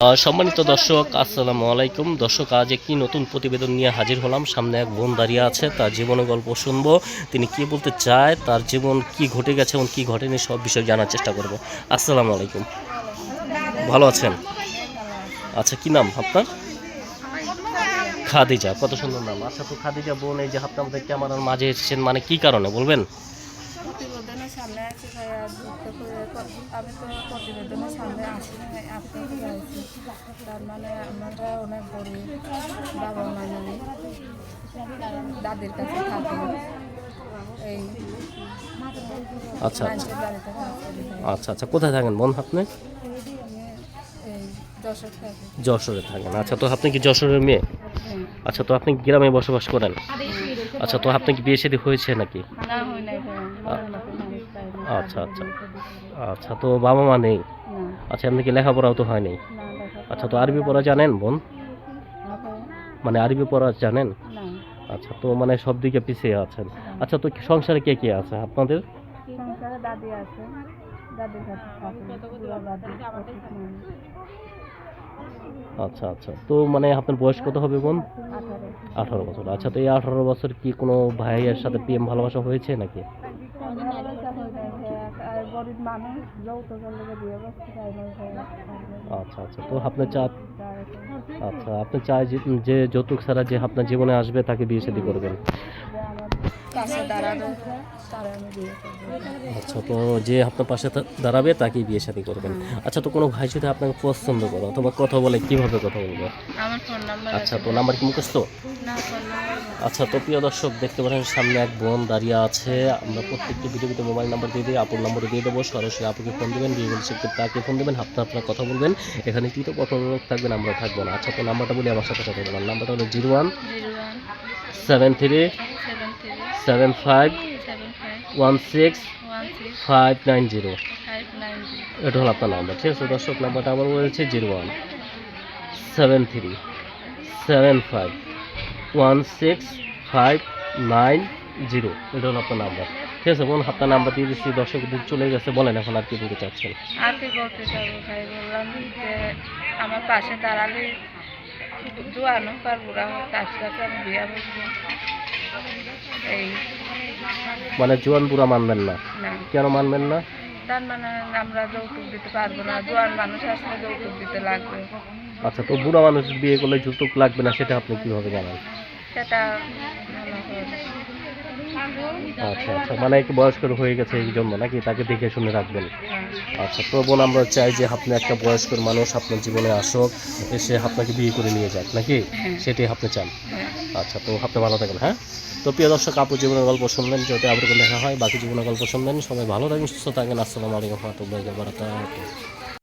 সম্মানিত দর্শক, আসসালামু আলাইকুম। দর্শক, আজ একটি নতুন প্রতিবেদন নিয়ে হাজির হলাম। সামনে এক বোন দাঁড়িয়ে আছে, তার জীবনের গল্প শুনব। তিনি কি বলতে চায়, তার জীবন কি ঘটে গেছে এবং কি ঘটেনি, সব বিষয় জানার চেষ্টা করব। আসসালামু আলাইকুম। ভালো আছেন? আচ্ছা কি নাম আপনার? খাদিজা। কত সুন্দর নাম। আচ্ছা তো খাদিজা বোন, এই যে আপনার মধ্যে ক্যামেরার মাঝে এসেছেন মানে কি কারণে বলবেন প্রতিবেদনের সামনে আছে ভাইয়া দুঃখ করে আমি তো প্রতিবেদনের সামনে আসি আপনাকে তার মানে আমরা অনেক গরিব বাবা মা নেই। দাদির কাছে থাকি। এই আচ্ছা আচ্ছা। আচ্ছা আচ্ছা। কোথায় থাকেন বোন আপনি? যশোরে থাকেন। আচ্ছা তো আপনি কি যশোরের মেয়ে? আচ্ছা তো আপনি গ্রামে বসবাস করেন? আচ্ছা তো আপনি কি বিয়ে শাদী হয়েছে নাকি? না হই নাই আচ্ছা আচ্ছা। আচ্ছা তো বাবা মা নেই? আচ্ছা আপনি কি লেখাপড়াও তো হয়নি? না দেখা আচ্ছা তো আরবি পড়া জানেন বোন? মানে আরবি পড়া জানেন? আচ্ছা তো মানে সব দিকে পিছিয়ে আছেন। আচ্ছা তো সংসারে কে কে আছে আপনাদের? দাদি আছে। আচ্ছা আচ্ছা তো মানে আপনার বয়স কত হবে বোন? আঠারো। আঠারো বছর। আচ্ছা তো এই আঠারো বছর কি কোনো ভাইয়ের সাথে প্রেম ভালোবাসা হয়েছে নাকি ভালোবাসা হয়ে যায় ভাইয়া। আর গরিব মানুষ যৌতুকের লোকে বিয়ে করতে চাই না আচ্ছা আচ্ছা তো আপনি চা আচ্ছা আপনি চাই যে- যৌতুক ছাড়া যে আপনার জীবনে আসবে তাকে বিয়ে শাদী করবেন। পাশে দাঁড়াবে তারা আমি বিয়ে করব আচ্ছা তো যে আপনার পাশে দাঁড়াবে তাকেই বিয়ে শাদী করবেন। আচ্ছা তো কোনো ভাই যদি আপনাকে পছন্দ করে অথবা কথা বলে কীভাবে কথা বলবে? আমার ফোন নাম্বার আচ্ছা তো নাম্বার কি মুখস্থ? আচ্ছা তো প্রিয় দর্শক দেখতে পারেন সামনে এক বোন দাঁড়িয়ে আছে। আমরা প্রত্যেকটি ভিডিওতে মোবাইল নাম্বার দিয়ে দিই আপুর নাম্বার দিয়ে দেবো। সরাসরি আপুকে ফোন দেবেন বিয়ে বলছে তাকে ফোন দেবেন আপনার আপনার কথা বলবেন। এখানে কিন্তু কত লোক থাকবেন আমরা থাকব না। আচ্ছা তো নাম্বারটা বলি আমার সাথে কথা বলবেন নাম্বারটা হলো zero one seven three seven five one six five nine zero এটা হলো আপনার নাম্বার ঠিক আছে? দর্শক নাম্বারটা আবার বলেছে zero one seven three seven five one six five nine zero এটা হলো আপনার নাম্বার ঠিক আছে? বোন আপনার নাম্বার দিয়ে দিচ্ছি। দর্শক দিন চলে গেছে। বলেন এখন আর কি বলতে চাচ্ছেন। আর কি বলতে চাবো ভাই? বললাম যে আমার পাশে দাঁড়ালে জোয়ানো পার বুড়া তার সাথে আমি বিয়ে বসবো এই। মানে জোয়ান বুড়া মানবেন না? কেন মানবেন না? তার মানে আমরা যৌতুক দিতে পারব না জোয়ান মানুষ আসলে যৌতুক দিতে লাগবে। আচ্ছা তো বুড়া মানুষ বিয়ে করলে যৌতুক লাগবে না সেটা আপনি কীভাবে জানান? সেটা আচ্ছা আচ্ছা। মানে একটু বয়স্কর হয়ে গেছে এই জন্য নাকি? তাকে দেখে শুনে রাখবেন। আচ্ছা তো বোন আমরা চাই যে আপনি একটা বয়স্কর মানুষ আপনার জীবনে আসুক এসে আপনাকে বিয়ে করে নিয়ে যাক নাকি? হ্যাঁ। সেটাই আপনি চান। হ্যাঁ। আচ্ছা তো আপনি ভালো থাকেন হ্যাঁ? তো প্রিয় দর্শক আপু জীবনের গল্প শুনলেন যদি আপনাদের দেখা হয় বাকি জীবনের গল্প শুনলেন সবাই ভালো থাকেন সুস্থ থাকেন। আসসালামু আলাইকুম রহমতুল্লাহি বারাকাতুহু।